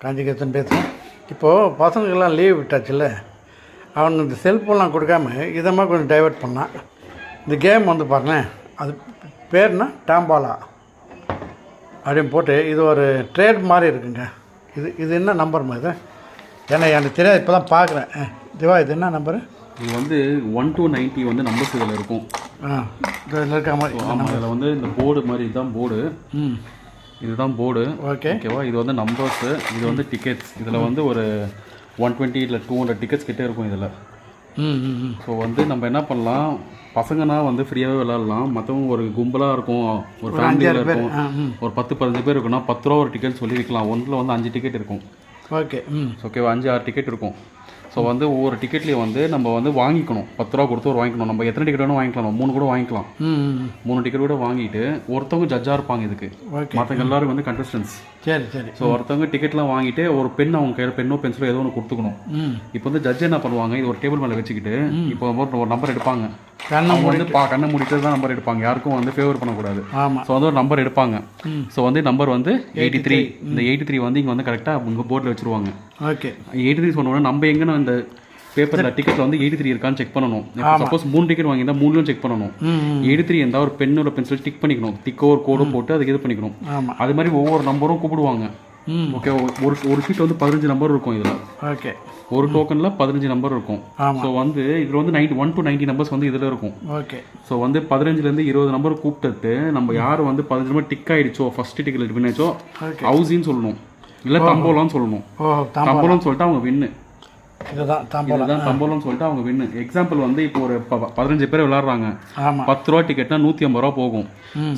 காஞ்சிகேசன் பேசுகிறேன் இப்போது பசங்களுக்கெல்லாம் லீவ் விட்டாச்சுல்ல? அவனுக்கு இந்த செல்ஃபோன்லாம் கொடுக்காம இதை மாதிரி கொஞ்சம் டைவர்ட் பண்ணான். இந்த கேம் வந்து பாருங்களேன் அது பேர்னா டாம்பாலா. அப்படின்னு போட்டு இது ஒரு ட்ரேட் மாதிரி இருக்குங்க. இது இது என்ன நம்பர்மா இது? ஏன்னா எனக்கு தெரியாது இப்போ தான் பார்க்குறேன் திவா இது என்ன நம்பரு இது வந்து ஒன் to 90 வந்து நம்பர்ஸ் இதில் இருக்கும். ஆ இதில் இருக்க மாதிரி ஆமாம் இதில் வந்து இந்த போர்டு மாதிரி இதுதான் போர்டு ம். இதுதான் போர்டு. ஓகே. ஓகேவா? இது வந்து நம்பர்ஸு இது வந்து டிக்கெட்ஸ் இதில் வந்து ஒரு ஒன் டுவெண்ட்டி இல்லை டூ ஹண்ட்ரட் டிக்கெட்ஸ் கிட்டே இருக்கும் இதில். ஸோ வந்து நம்ம என்ன பண்ணலாம்? பசங்கன்னா வந்து ஃப்ரீயாகவே விளாட்லாம் மற்றவங்க ஒரு கும்பலாக இருக்கும். ஒரு ஃபேமிலியில் இருக்கும். ஒரு பத்து பதினஞ்சு பேர் இருக்குன்னா பத்து ரூபா ஒரு டிக்கெட் சொல்லி விற்கலாம் ஒன்றில் வந்து அஞ்சு டிக்கெட் இருக்கும். ஓகே ம். ஓகேவா அஞ்சு ஆறு டிக்கெட் இருக்கும். ஸோ வந்து ஒவ்வொரு டிக்கெட்லேயும் வந்து நம்ம வந்து வாங்கிக்கணும். பத்து ரூபா கொடுத்து ஒரு வாங்கிக்கணும். நம்ம எத்தனை டிக்கெட் வேணும் வாங்கிக்கலாம். மூணு கூட வாங்கிக்கலாம். மூணு டிக்கெட் கூட வாங்கிட்டு ஒருத்தவங்க ஜட்ஜாக இருப்பாங்க இதுக்கு. மற்றவங்க எல்லாரும் வந்து கண்டஸ்டன்ஸ் சரி சரி. ஸோ ஒருத்தவங்க டிக்கெட்லாம் வாங்கிட்டு ஒரு பென் அவங்க கையில் பென்னோ பென்சிலோ ஏதோ ஒன்று கொடுத்துக்கணும். இப்போ வந்து ஜட்ஜ் என்ன பண்ணுவாங்க? இது ஒரு டேபிள் மேலே வச்சுக்கிட்டு இப்போ ஒரு நம்பர் எடுப்பாங்க. கண்ணை வந்து பா கண்ணை மூடிட்டு தான் நம்பர் எடுப்பாங்க. யாருக்கும் வந்து ஃபேவர் பண்ணக்கூடாது. ஆமாம் ஸோ வந்து ஒரு நம்பர் எடுப்பாங்க. ஸோ வந்து நம்பர் வந்து எயிட்டி த்ரீ இந்த எயிட்டி த்ரீ வந்து இங்கே வந்து கரெக்டாக உங்கள் போர்டில் வச்சுருவாங்க. ஓகே எயிட்டி த்ரீ சொன்னோட நம்ம எங்கன்னு இந்த பேப்பரில் டிக்கெட்டில் வந்து எயிட்டி த்ரீ இருக்கான்னு செக் பண்ணணும். சப்போஸ் மூணு டிக்கெட் வாங்கியிருந்தா மூணுலும் செக் பண்ணணும். எயிட்டி த்ரீ இருந்தால் ஒரு பெண்ணோட பென்சில் டிக் பண்ணிக்கணும். டிக்கோ ஒரு கோடும் போட்டு அதுக்கு இது பண்ணிக்கணும். அது மாதிரி ஒவ்வொரு நம்பரும் கூப்பிடுவாங்க. ஓகே ஒரு ஒரு ஷீட் வந்து பதினஞ்சு நம்பர் இருக்கும் இதில். ஓகே ஒரு டோக்கனில் பதினஞ்சு நம்பர் இருக்கும். ஸோ வந்து இதில் வந்து ninety one to ninety numbers வந்து இதில் இருக்கும். ஓகே ஸோ வந்து பதினஞ்சுலேருந்து இருபது நம்பர் கூப்பிட்டு நம்ம யார் வந்து பதினஞ்சு நம்பர் டிக் ஆயிடுச்சோ ஃபர்ஸ்ட் டிக்கெட் பண்ணியாச்சோ ஓகே ஹவுசின்னு சொல்லணும். இல்லை தம்போலான்னு சொல்லணும். ஓ தாம் தம்போலம்னு சொல்லிட்டு அவங்க வின்னு இதுதான் தாம்பலம் இதுதான் தம்போலம்னு சொல்லிட்டு அவங்க வின்னு. எக்ஸாம்பிள் வந்து இப்போ ஒரு பதினஞ்சு பேர் விளாட்றாங்க. பத்து ரூபா டிக்கெட்னா நூற்றி ஐம்பது ரூபா போகும்.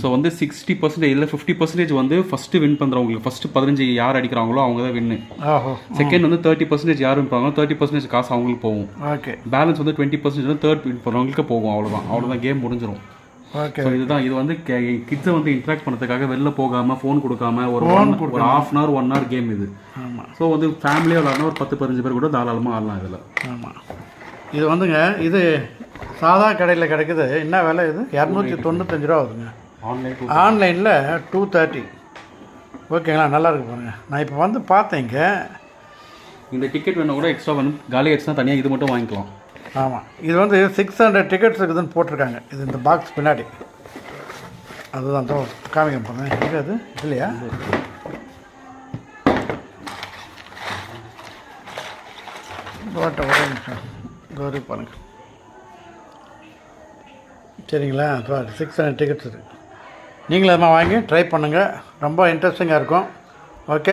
ஸோ வந்து சிக்ஸ்டி பர்சன்டேஜ் இல்லை ஃபிஃப்டி பர்சன்டேஜ் வந்து ஃபர்ஸ்ட் வின் பண்ணுறவங்களுக்கு ஃபர்ஸ்ட் பதினஞ்சு யார் அடிக்கிறாங்களோ அவங்க தான் வின்னு. செகண்ட் வந்து தேர்ட்டி பர்சன்டேஜ் யார் வின் பண்ணுறாங்களோ தேர்ட்டி பர்சன்டேஜ் காசு அவங்களுக்கு போகும். ஓகே. பேலன்ஸ் வந்து டுவெண்ட்டி பர்சன்டேஜ் வந்து தேர்ட் வின் பண்ணுறவங்களுக்கு போகும். அவ்வளோதான் அவ்வளோதான் கேம் முடிஞ்சிடும் ஸோ இதுதான். இது வந்து கிட்ஸை வந்து இன்ட்ராக்ட் பண்ணுறதுக்காக வெளில போகாமல் ஃபோன் கொடுக்காம ஒரு ஒரு half an hour one hour game இது. ஆமாம் ஸோ வந்து ஃபேமிலியாக விளாட்னா ஒரு பத்து பதினஞ்சு பேர் கூட தாராளமாக ஆடலாம் இதில். ஆமாம் இது வந்துங்க இது சாதா கடையில் கிடைக்குது. என்ன விலை இது? இரநூத்தி தொண்ணூத்தஞ்சு ரூபா வருதுங்க ஆன்லைன் ஆன்லைனில் டூ தேர்ட்டி ஓகேங்களா நல்லா இருக்கு பாருங்க. நான் இப்போ வந்து பார்த்தேங்க. இந்த டிக்கெட் வேணும் கூட எக்ஸ்ட்ரா வேணும். காலி ஆயிடுச்சுன்னா தனியாக இது மட்டும் வாங்கிக்கலாம். ஆமாம் இது வந்து சிக்ஸ் ஹண்ட்ரட் டிக்கெட்ஸ் இருக்குதுன்னு போட்டிருக்காங்க. இது இந்த பாக்ஸ் பின்னாடி. அதுதான் தோ காமிக்க போகிறேன் எங்கே அது இல்லையா ஒரே நிமிஷம். கௌரி பாருங்கள் சரிங்களா? சிக்ஸ் ஹண்ட்ரட் டிக்கெட்ஸ் இருக்குது நீங்களும் அதை வாங்கி ட்ரை பண்ணுங்கள் ரொம்ப இன்ட்ரெஸ்டிங்காக இருக்கும். ஓகே